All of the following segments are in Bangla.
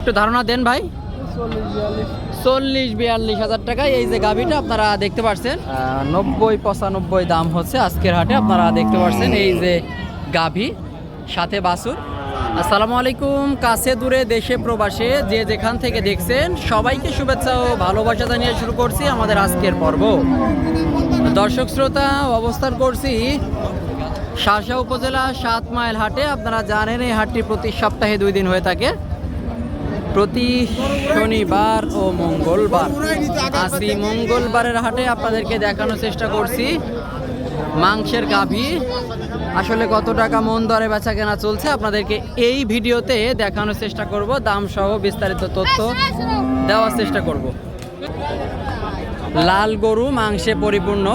একটু ধারণা দেন ভাই। চল্লিশ, বিয়াল্লিশ। হাজার টাকায় এই যে গাভিটা আপনারা দেখতে পাচ্ছেন নব্বই, পঁচানব্বই দাম হচ্ছে আজকের হাটে। আপনারা দেখতে পাচ্ছেন এই যে গাভি, সাথে বাসুর আসসালামু আলাইকুম। কাছে দূরে দেশে প্রবাসে যে যেখান থেকে দেখছেন, সবাইকে শুভেচ্ছা ও ভালোবাসা জানিয়ে শুরু করছি আমাদের আজকের পর্ব। দর্শক শ্রোতা, অবস্থান করছি শাসা উপজেলা সাত মাইল হাটে। আপনারা জানেন এই হাটটি প্রতি সপ্তাহে দুই দিন হয়ে থাকে। প্রতি শনিবার ও মঙ্গলবার। আসি মঙ্গলবারের হাটে আপনাদেরকে দেখানোর চেষ্টা করছি। মাংসের গাভী। আসলে কত টাকা মন দরে বেচা কেনা চলছে আপনাদেরকে এই ভিডিওতে দেখানোর চেষ্টা করব। দাম সহ বিস্তারিত তথ্য দেওয়ার চেষ্টা করব। লাল গরু মাংসে পরিপূর্ণ।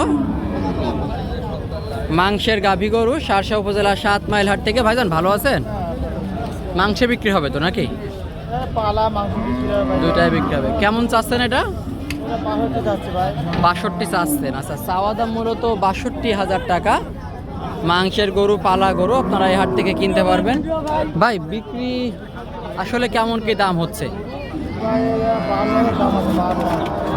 মাংসের গাভী গরু, সারসা উপজেলা সাত মাইল হাট থেকে। ভাইজান, ভালো আছেন? মাংসে বিক্রি হবে তো নাকি? দুইটাই বিক্রি হবে। কেমন চাচ্ছেন এটা? বাষট্টি চাচ্ছেন। আচ্ছা চাওয়া দাম মূলত বাষট্টি হাজার টাকা। মাংসের গরু পালা গরু আপনারা এই হাট থেকে কিনতে পারবেন। ভাই বিক্রি আসলে কেমন কি দাম হচ্ছে?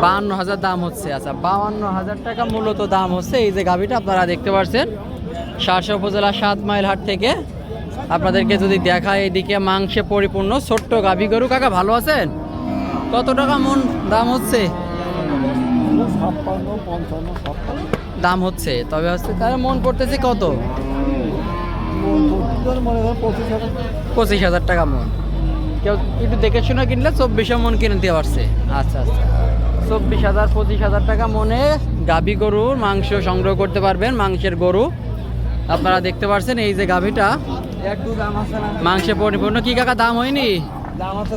বাহান্ন হাজার দাম হচ্ছে। আচ্ছা বাহান্ন হাজার টাকা মূলত দাম হচ্ছে। এই যে গাভিটা আপনারা দেখতে পাচ্ছেন সারসা উপজেলা সাত মাইল হাট থেকে। আপনাদেরকে যদি দেখায় এদিকে মাংসে পরিপূর্ণ ছোট্ট গাভি গরু, কাকা ভালো আছেন? কত টাকা মন? দাম হচ্ছে? দাম হচ্ছে, তবে হচ্ছে তার মন পড়তেছে কত? পঁচিশ হাজার টাকা মন। কেউ একটু দেখে শুনে কিনলে চব্বিশে মন কিনতে পারছে। আচ্ছা আচ্ছা। চব্বিশ হাজার, পঁচিশ হাজার টাকা মনে গাভী গরুর মাংস সংগ্রহ করতে পারবেন, মাংসের গরু। আপনারা দেখতে পাচ্ছেন এই যে গাভীটা। মাংসে পরিপূর্ণ। কি কাকা দাম হয়নি?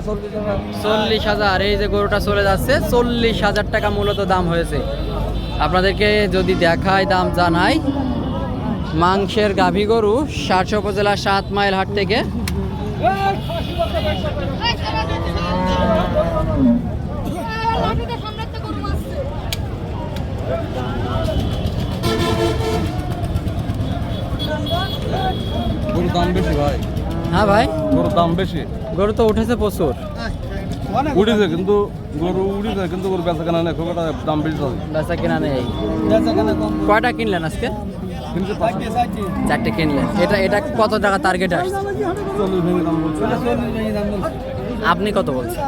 চল্লিশ হাজার। চল্লিশ হাজার এই যে গরুটা চলে যাচ্ছে চল্লিশ হাজার টাকা মূলত দাম হয়েছে। আপনাদেরকে যদি দেখায় দাম জানাই মাংসের গাভী গরু সাতশো উপজেলা সাত মাইল হাট থেকে। দাম বেশি ভাই। হ্যাঁ ভাই। গরুর দাম বেশি। গরু তো উঠেছে প্রচুর। উঠেছে কিন্তু গরু উঠেছে কিন্তু গরু বেচা কেনা নেই খুব একটা দাম বেশি আছে বেচা কেনা নেই। কয়টা কিনলেন আজকে? কিন্তু চারটে কিনলেন। এটা এটা কত টাকা টার্গেট আসছে? আপনি কত বলছেন?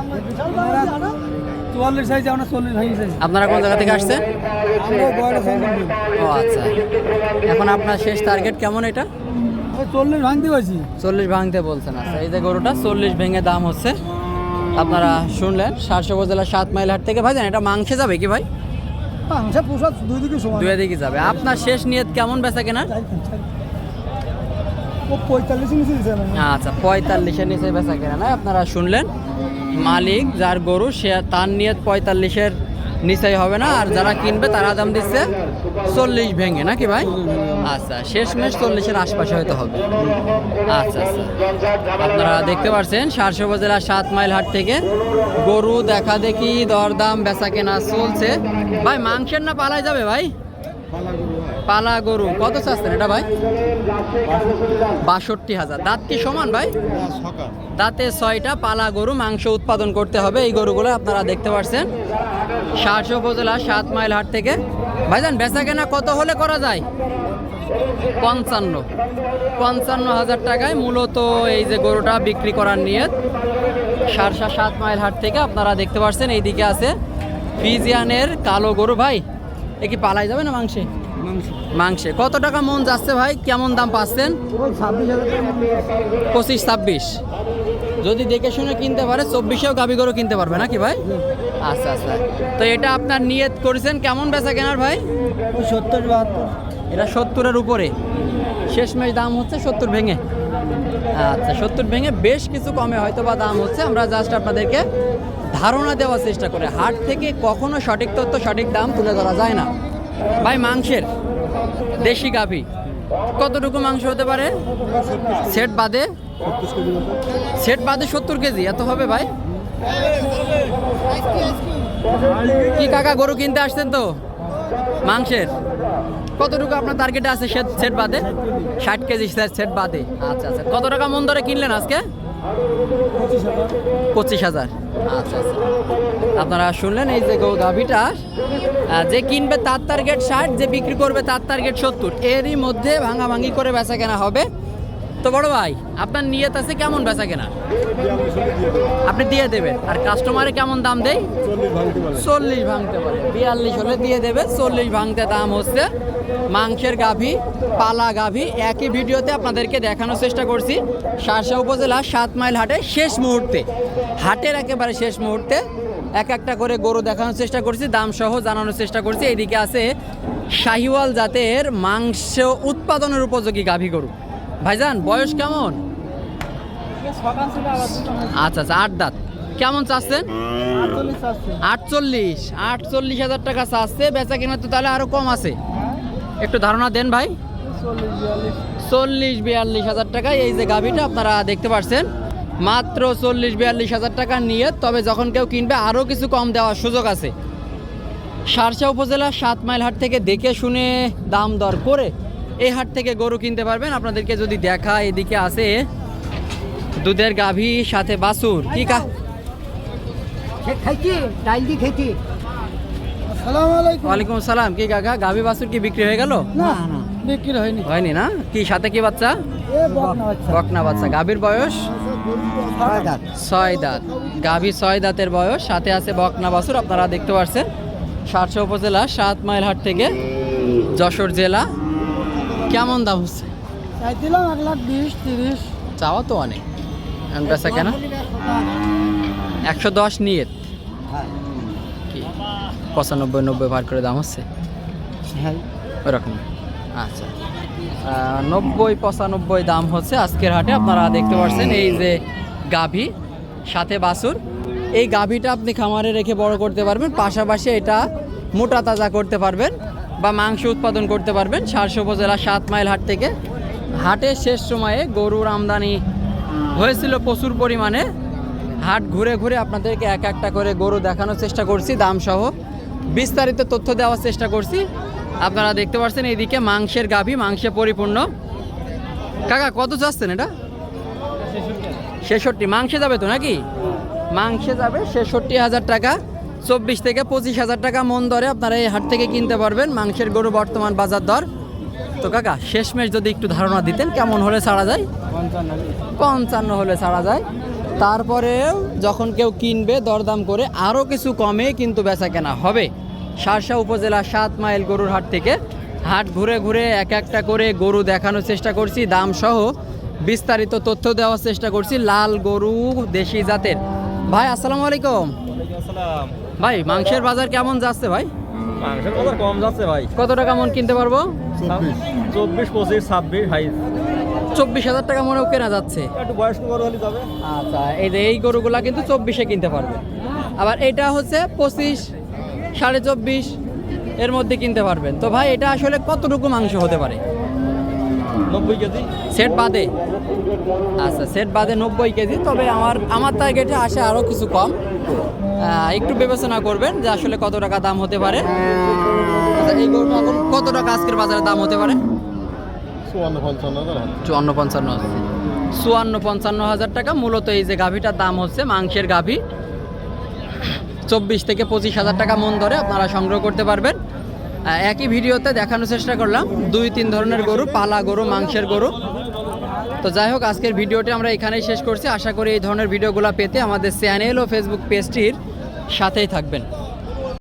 চুয়াল্লিশ সাইজে আমরা চল্লিশ ভাঙি আপনারা কোন জায়গা থেকে চল্লিশ ও আচ্ছা। এখন আপনার শেষ টার্গেট কেমন এটা? চল্লিশ ভাঙতে পারছি। চল্লিশ ভাঙতে বলছেন আচ্ছা এই যে গরুটা চল্লিশ ভেঙে দাম হচ্ছে। আপনারা শুনলেন সাতশো উপজেলা সাত মাইল হাট থেকে ভাই জান এটা মাংসে যাবে কি ভাই? মাংসা পোষা দুই দিকে সমান। দুই দিকে যাবে। আপনার শেষ নিয়ত কেমন বেচা কেনা? ও পঁয়তাল্লিশ নিচে দিচ্ছে না আচ্ছা পঁয়তাল্লিশের নিচে বেচা কেনা না? আপনারা শুনলেন মালিক যার গরু সে তার নিয়ত পঁয়তাল্লিশের নিচেই হবে না। আর যারা কিনবে, তারা দাম দিচ্ছে চল্লিশ ভেঙে, নাকি ভাই? আচ্ছা শেষ মেশ চল্লিশের আশপাশে হয়তো হবে। আচ্ছা আচ্ছা। আপনারা দেখতে পাচ্ছেন সারশো উপজেলা সাত মাইল হাট থেকে গরু দেখা দেখি দরদাম, বেচা কেনা চলছে। ভাই, মাংসের না পালায় যাবে ভাই? পালা গরু। কত চাচ্ছেন এটা ভাই? বাষট্টি হাজার। দাঁত কি সমান ভাই? দাঁতে ছয়টা পালা গরু, মাংস উৎপাদন করতে হবে। এই গরুগুলো আপনারা দেখতে পাচ্ছেন সাতশো উপজেলা সাত মাইল হাট থেকে। ভাইজান বেচা কেনা কত হলে করা যায়? পঞ্চান্ন। পঞ্চান্ন হাজার টাকায় মূলত এই যে গরুটা বিক্রি করার নিয়ত। সারসা সাত মাইল হাট থেকে আপনারা দেখতে পাচ্ছেন এইদিকে আছে ফিজিয়ানের কালো গরু। ভাই এ কি পালাই যাবে না মাংসে? মাংসে। কত টাকা মন যাচ্ছে ভাই? কেমন দাম পাচ্ছেন? পঁচিশ ছাব্বিশ। যদি দেখে শুনে কিনতে পারে চব্বিশেও গাভী গরু কিনতে পারবে নাকি ভাই? আচ্ছা আচ্ছা। তো এটা আপনার নিয়ত করেছেন কেমন বেচা কেনার ভাই? সত্তর বাহাত্তর। এটা সত্তরের উপরে। শেষমেশ দাম হচ্ছে সত্তর ভেঙে। আচ্ছা সত্তর ভেঙে বেশ কিছু কমে হয়তো বা দাম হচ্ছে। আমরা জাস্ট আপনাদেরকে ধারণা দেওয়ার চেষ্টা করে হাট থেকে কখনো সঠিক তথ্য সঠিক দাম তুলে ধরা যায় না। ভাই মাংসের দেশি গাভী কতটুকু মাংস হতে পারে? সেট বাদে? সেট বাদে সত্তর কেজি, এত হবে ভাই? কি কাকা, গরু কিনতে আসতেন তো? মাংসের? কতটুকু আপনার টার্গেটে আছে সেট বাদে? ষাট কেজি সেট বাদে। আচ্ছা আচ্ছা। কত টাকা মন ধরে কিনলেন আজকে? পঁচিশ হাজার। আচ্ছা আচ্ছা। আপনারা শুনলেন এই যে দাবিটা যে কিনবে তার টার্গেট ষাট, যে বিক্রি করবে তার টার্গেট সত্তর। এরই মধ্যে ভাঙাভাঙি করে বেচা কেনা হবে। তো বড় ভাই, আপনার নিয়ত আছে কেমন বেচা কেনা? আপনি দিয়ে দেবেন। আর কাস্টমারে কেমন দাম দেয়? চল্লিশ ভাঙতে পারে। বিয়াল্লিশ হলে দিয়ে দেবে, চল্লিশ ভাঙতে দাম হচ্ছে মাংসের গাভী, পালা গাভী। একই ভিডিওতে আপনাদেরকে দেখানোর চেষ্টা করছি। শার্শা উপজেলা সাত মাইল হাটে শেষ মুহূর্তে, হাটের একেবারে শেষ মুহূর্তে এক একটা করে গরু দেখানোর চেষ্টা করছি, দাম সহ জানানোর চেষ্টা করছি। এদিকে আছে শাহিওয়াল জাতের মাংস উৎপাদনের উপযোগী গাভী গরু। ভাইজান, বয়স কেমন? আচ্ছা আচ্ছা আট দাঁত। কেমন চাচ্ছেন? আটচল্লিশ আটচল্লিশ হাজার টাকা চাচ্ছে, বেচা কিনা তো তাহলে আরও কম আছে। একটু ধারণা দেন ভাই। চল্লিশ বিয়াল্লিশ হাজার টাকায় এই যে গাভিটা আপনারা দেখতে পাচ্ছেন মাত্র চল্লিশ বিয়াল্লিশ হাজার টাকা নিয়ে, তবে যখন কেউ কিনবে আরও কিছু কম দেওয়ার সুযোগ আছে। সারসা উপজেলা সাত মাইল হাট থেকে দেখে শুনে দাম দর করে এই হাট থেকে গরু কিনতে পারবেন। আপনাদেরকে যদি দেখা এদিকে আছে দুধের গাভী সাথে বাছুর। কি কা ওয়ালাইকুম আসসালাম। কি কাকা গাভী কি বিক্রি হয়ে গেল? না না বিক্রি হয়নি। হয়নি না? কি সাথে কি বাচ্চা? বকনা বাচ্চা। গাভীর বয়স? ছয় দাঁত। ছয় দাঁত। গাভী ছয় দাঁতের বয়স। সাথে আছে বকনা বাছুর আপনারা দেখতে পাচ্ছেন সাতশো উপজেলা সাত মাইল হাট থেকে যশোর জেলা। কেমন দাম হচ্ছে? চাইছিলাম এক লাখ বিশ তিরিশ। চাওয়া তো অনেক। বেচা কেনা? একশো দশ নিয়ে। কি? পঁচানব্বই নব্বই ভার করে দাম হচ্ছে? হ্যাঁ। ওরকম। আচ্ছা। নব্বই পঁচানব্বই দাম হচ্ছে আজকের হাটে। আপনারা দেখতে পাচ্ছেন এই যে গাভী সাথে বাছুর এই গাভীটা আপনি খামারে রেখে বড় করতে পারবেন। পাশাপাশি এটা মোটা তাজা করতে পারবেন। বা মাংস উৎপাদন করতে পারবেন সারসো উপজেলা সাত মাইল হাট থেকে। হাটের শেষ সময়ে গরুর আমদানি হয়েছিল প্রচুর পরিমাণে। হাট ঘুরে ঘুরে আপনাদেরকে এক একটা করে গরু দেখানোর চেষ্টা করছি দাম সহ বিস্তারিত তথ্য দেওয়ার চেষ্টা করছি। আপনারা দেখতে পাচ্ছেন এইদিকে মাংসের গাভী, মাংসে পরিপূর্ণ। কাকা, কত চাচ্ছেন এটা? ছেষট্টি। মাংসে যাবে তো নাকি? মাংসে যাবে ছেষট্টি হাজার টাকা। চব্বিশ থেকে পঁচিশ হাজার টাকা মন দরে আপনারা এই হাট থেকে কিনতে পারবেন। মাংসের গরু বর্তমান বাজার দর। তো কাকা, শেষমেশ যদি একটু ধারণা দিতেন, কেমন হলে ছাড়া যায়? পঞ্চান্ন হলে ছাড়া যায়। তারপরেও যখন কেউ কিনবে, দরদাম করে আরও কিছু কমে কিন্তু বেচা কেনা হবে। সারসা উপজেলা সাত মাইল গরুর হাট থেকে হাট ঘুরে ঘুরে এক একটা করে গরু দেখানোর চেষ্টা করছি, দাম সহ বিস্তারিত তথ্য দেওয়ার চেষ্টা করছি, লাল গরু দেশি জাতের। ভাই, আসসালামু আলাইকুম। ভাই মাংসের বাজার কেমন যাচ্ছে ভাই? মাংসের বাজার কম যাচ্ছে ভাই। কত টাকা মন কিনতে পারব? চব্বিশ। পঁচিশ ছাব্বিশ হাই চব্বিশ হাজার টাকা মনেও কেনা যাচ্ছে। একটু বয়স্ক গরু হলে যাবে। আচ্ছা এই যে এই গরুগুলা কিন্তু চব্বিশে কিনতে পারবে। আবার এটা হচ্ছে পঁচিশ সাড়ে চব্বিশ এর মধ্যে কিনতে পারবেন। তো ভাই এটা আসলে কতটুকু মাংস হতে পারে? নব্বই কেজি? সেট বাদে। আচ্ছা সেট বাদে নব্বই কেজি তবে আমার আমার টার্গেটে আসে আরও কিছু কম। একটু বিবেচনা করবেন যে আসলে কত টাকা দাম হতে পারে। আচ্ছা এই গরুটা এখন কত টাকা আজকের বাজারে দাম হতে পারে? চুয়ান্ন পঞ্চান্ন হাজার চুয়ান্ন পঞ্চান্ন চুয়ান্ন পঞ্চান্ন হাজার টাকা মূলত এই যে গাভীটার দাম হচ্ছে মাংসের গাভী। চব্বিশ থেকে পঁচিশ হাজার টাকা মন ধরে আপনারা সংগ্রহ করতে পারবেন। একই ভিডিওতে দেখানোর চেষ্টা করলাম। দুই, তিন ধরনের গরু, পালা গরু, মাংসের গরু। তো যাই হোক, আজকের ভিডিওটি আমরা এখানেই শেষ করছি। আশা করি এই ধরনের ভিডিওগুলো পেতে আমাদের চ্যানেল ও ফেসবুক পেজটির সাথেই থাকবেন।